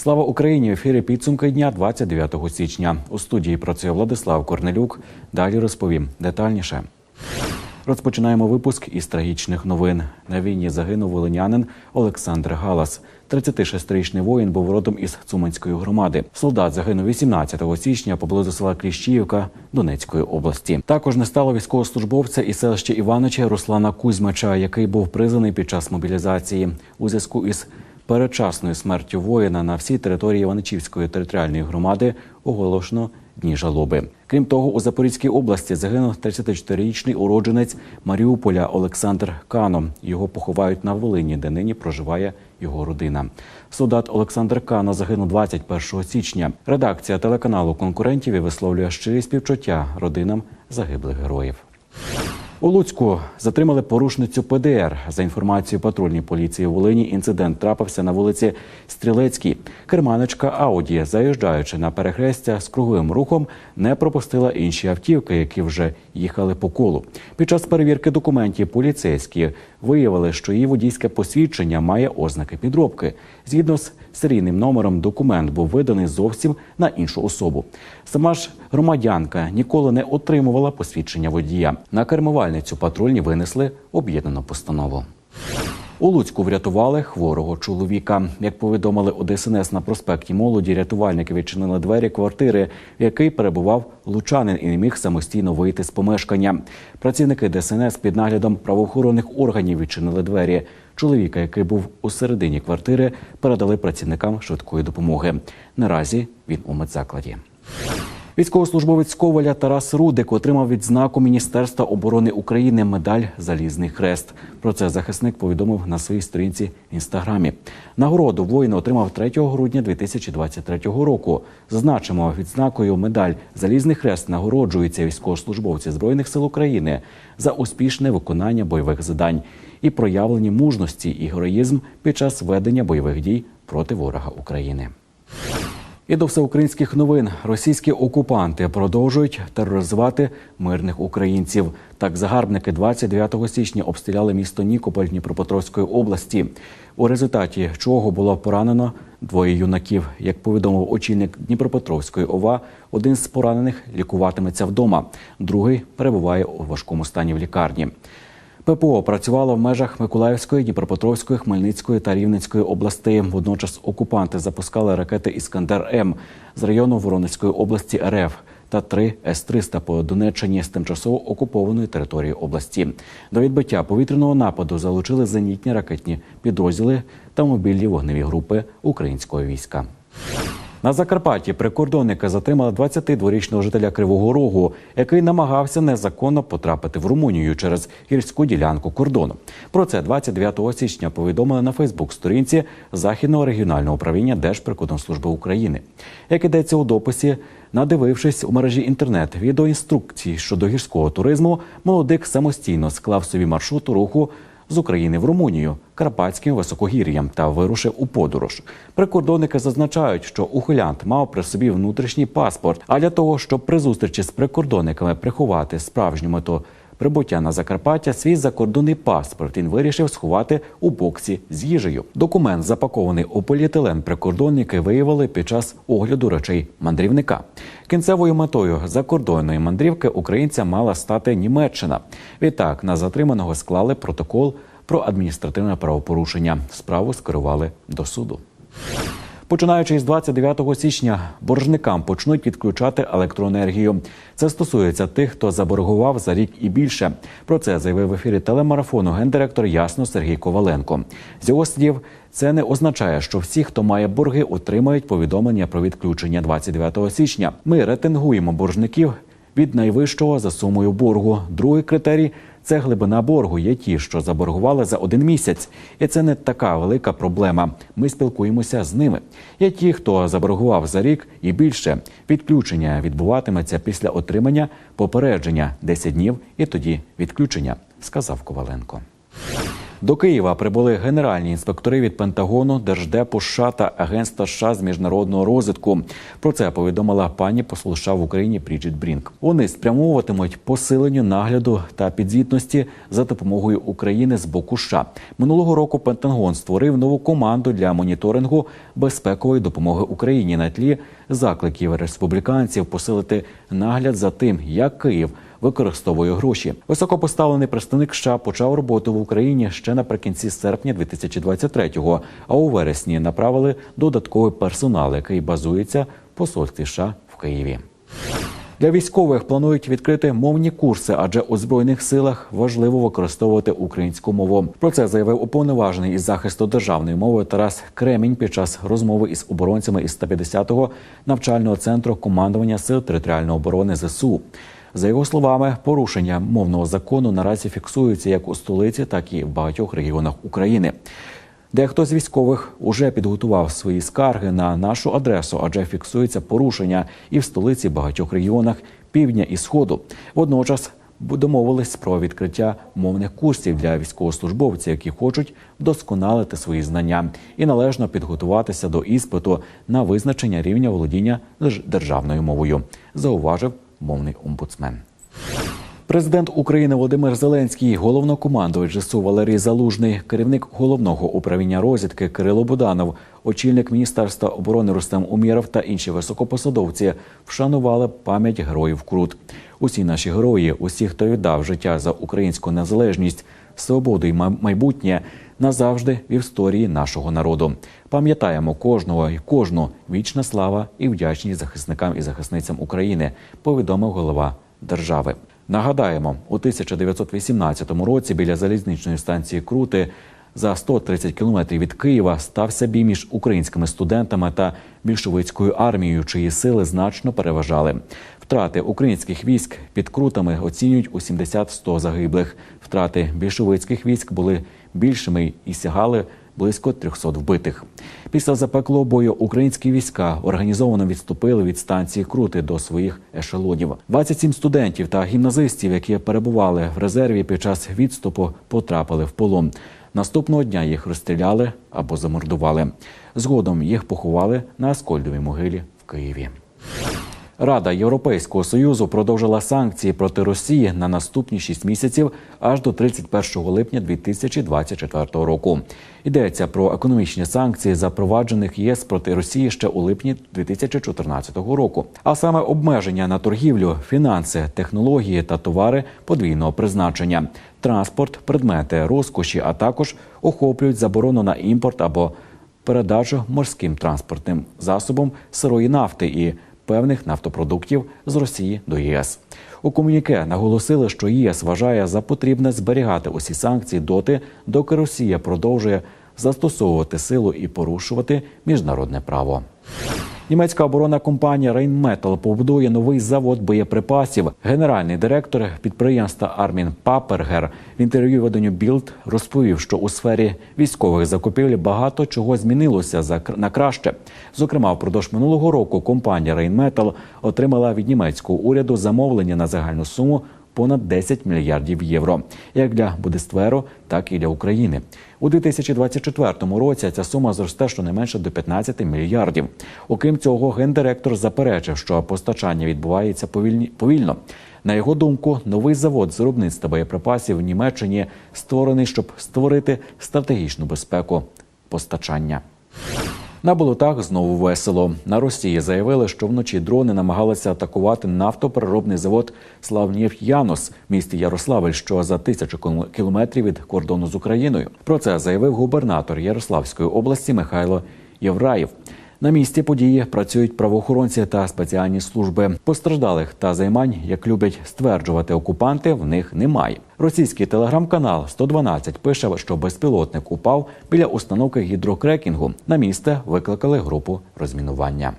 Слава Україні! В ефірі підсумки дня 29 січня. У студії працює Владислав Корнелюк. Далі розповім детальніше. Розпочинаємо випуск із трагічних новин. На війні загинув волинянин Олександр Галас. 36-річний воїн був родом із Цуманської громади. Солдат загинув 18 січня поблизу села Кліщіївка Донецької області. Також не стало військовослужбовця із селища Іванича Руслана Кузьмача, який був призваний під час мобілізації у зв'язку із передчасною смертю воїна на всій території Іваничівської територіальної громади оголошено дні жалоби. Крім того, у Запорізькій області загинув 34-річний уродженець Маріуполя Олександр Кано. Його поховають на Волині, де нині проживає його родина. Солдат Олександр Кано загинув 21 січня. Редакція телеканалу конкурентів висловлює щирі співчуття родинам загиблих героїв. У Луцьку затримали порушницю ПДР. За інформацією патрульної поліції у Волині, інцидент трапився на вулиці Стрілецькій. Керманичка Ауді, заїжджаючи на перехрестя з круговим рухом, не пропустила інші автівки, які вже їхали по колу. Під час перевірки документів поліцейські виявили, що її водійське посвідчення має ознаки підробки. Згідно з серійним номером, документ був виданий зовсім на іншу особу. Сама ж громадянка ніколи не отримувала посвідчення водія. На кермувальницю патрульні винесли об'єднану постанову. У Луцьку врятували хворого чоловіка. Як повідомили у ДСНС на проспекті молоді, рятувальники відчинили двері квартири, в якій перебував лучанин і не міг самостійно вийти з помешкання. Працівники ДСНС під наглядом правоохоронних органів відчинили двері. Чоловіка, який був у середині квартири, передали працівникам швидкої допомоги. Наразі він у медзакладі. Військовослужбовець Коваля Тарас Рудик отримав відзнаку Міністерства оборони України медаль Залізний хрест. Про це захисник повідомив на своїй сторінці в інстаграмі. Нагороду воїн отримав 3 грудня 2023 року. Зазначимо, відзнакою медаль Залізний хрест нагороджується військовослужбовці збройних сил України за успішне виконання бойових завдань і проявлені мужності і героїзм під час ведення бойових дій проти ворога України. І до всеукраїнських новин російські окупанти продовжують тероризувати мирних українців. Так, загарбники 29 січня обстріляли місто Нікополь Дніпропетровської області, у результаті чого було поранено двоє юнаків. Як повідомив очільник Дніпропетровської ОВА, один з поранених лікуватиметься вдома, другий перебуває у важкому стані в лікарні. ППО працювало в межах Миколаївської, Дніпропетровської, Хмельницької та Рівненської областей. Водночас окупанти запускали ракети Іскандер М з району Воронезької області РФ та три С-300 по Донеччині з тимчасово окупованої території області. До відбиття повітряного нападу залучили зенітні ракетні підрозділи та мобільні вогневі групи українського війська. На Закарпатті прикордонники затримали 22-річного жителя Кривого Рогу, який намагався незаконно потрапити в Румунію через гірську ділянку кордону. Про це 29 січня повідомили на Фейсбук-сторінці Західного регіонального управління Держприкордонслужби України. Як ідеться у дописі, надивившись у мережі інтернет відеоінструкції щодо гірського туризму, молодик самостійно склав собі маршрут руху з України в Румунію Карпатським високогір'ям та вирушив у подорож. Прикордонники зазначають, що ухилянт мав при собі внутрішній паспорт. А для того, щоб при зустрічі з прикордонниками приховати справжню мету прибуття на Закарпаття, свій закордонний паспорт він вирішив сховати у боксі з їжею. Документ, запакований у поліетилен, прикордонники виявили під час огляду речей мандрівника. Кінцевою метою закордонної мандрівки українця мала стати Німеччина. Відтак на затриманого склали протокол про адміністративне правопорушення. Справу скерували до суду. Починаючи з 29 січня, боржникам почнуть відключати електроенергію. Це стосується тих, хто заборгував за рік і більше. Про це заявив в ефірі телемарафону гендиректор Ясно Сергій Коваленко. З його слів, це не означає, що всі, хто має борги, отримають повідомлення про відключення 29 січня. Ми ретингуємо боржників від найвищого за сумою боргу. Другий критерій це глибина боргу. Є ті, що заборгували за один місяць, і це не така велика проблема. Ми спілкуємося з ними. Є ті, хто заборгував за рік і більше. Відключення відбуватиметься після отримання попередження 10 днів, і тоді відключення, сказав Коваленко. До Києва прибули генеральні інспектори від Пентагону, Держдепу США та Агентства США з міжнародного розвитку. Про це повідомила пані посол США в Україні Бріджит Брінк. Вони спрямовуватимуть посиленню нагляду та підзвітності за допомогою України з боку США. Минулого року Пентагон створив нову команду для моніторингу безпекової допомоги Україні на тлі закликів республіканців посилити нагляд за тим, як Київ використовує гроші. Високопоставлений представник США почав роботу в Україні ще наприкінці серпня 2023-го, а у вересні направили додатковий персонал, який базується в посольстві США в Києві. Для військових планують відкрити мовні курси, адже у збройних силах важливо використовувати українську мову. Про це заявив уповноважений із захисту державної мови Тарас Кремінь під час розмови із оборонцями із 150-го навчального центру командування сил територіальної оборони ЗСУ. За його словами, порушення мовного закону наразі фіксуються як у столиці, так і в багатьох регіонах України. Дехто з військових уже підготував свої скарги на нашу адресу, адже фіксується порушення і в столиці, багатьох регіонах півдня і сходу. Водночас домовились про відкриття мовних курсів для військовослужбовців, які хочуть вдосконалити свої знання і належно підготуватися до іспиту на визначення рівня володіння державною мовою, зауважив Money Ombudsman. Президент України Володимир Зеленський, головнокомандувач ЖСУ Валерій Залужний, керівник головного управління розвідки Кирило Буданов, очільник міністерства оборони Рустем Умєров та інші високопосадовці вшанували пам'ять героїв Крут. Усі наші герої, усі, хто віддав життя за українську незалежність, свободу і майбутнє, назавжди в історії нашого народу. Пам'ятаємо кожного і кожну вічна слава і вдячність захисникам і захисницям України. Повідомив голова держави. Нагадаємо, у 1918 році біля залізничної станції Крути за 130 кілометрів від Києва стався бій між українськими студентами та більшовицькою армією, чиї сили значно переважали. Втрати українських військ під крутами оцінюють у 70-100 загиблих. Втрати більшовицьких військ були більшими і сягали близько 300 вбитих. Після запеклого бою українські війська організовано відступили від станції Крути до своїх ешелонів. 27 студентів та гімназистів, які перебували в резерві під час відступу, потрапили в полон. Наступного дня їх розстріляли або замордували. Згодом їх поховали на Аскольдовій могилі в Києві. Рада Європейського союзу продовжила санкції проти Росії на наступні 6 місяців аж до 31 липня 2024 року. Йдеться про економічні санкції, запроваджених ЄС проти Росії ще у липні 2014 року. А саме обмеження на торгівлю, фінанси, технології та товари подвійного призначення, транспорт, предмети розкоші, а також охоплюють заборону на імпорт або передачу морським транспортним засобом сирої нафти і певних нафтопродуктів з Росії до ЄС. У комуніке наголосили, що ЄС вважає за потрібне зберігати усі санкції доти, доки Росія продовжує застосовувати силу і порушувати міжнародне право. Німецька оборонна компанія Rheinmetall побудує новий завод боєприпасів. Генеральний директор підприємства Армін Папергер в інтерв'ю виданню Білд розповів, що у сфері військових закупівель багато чого змінилося за на краще. Зокрема, впродовж минулого року компанія Rheinmetall отримала від німецького уряду замовлення на загальну суму понад 10 мільярдів євро, як для Будестверу, так і для України. У 2024 році ця сума зросте щонайменше до 15 мільярдів. Окрім цього, гендиректор заперечив, що постачання відбувається повільні повільно. На його думку, новий завод з виробництва боєприпасів в Німеччині створений, щоб створити стратегічну безпеку постачання. На болотах знову весело. На Росії заявили, що вночі дрони намагалися атакувати нафтопереробний завод Славнєв-Янос в місті Ярославль, що за тисячу кілометрів від кордону з Україною. Про це заявив губернатор Ярославської області Михайло Євраєв. На місці події працюють правоохоронці та спеціальні служби. Постраждалих та займань, як люблять стверджувати окупанти, в них немає. Російський телеграм-канал 112 пише, що безпілотник упав біля установки гідрокрекінгу. На місце викликали групу розмінування.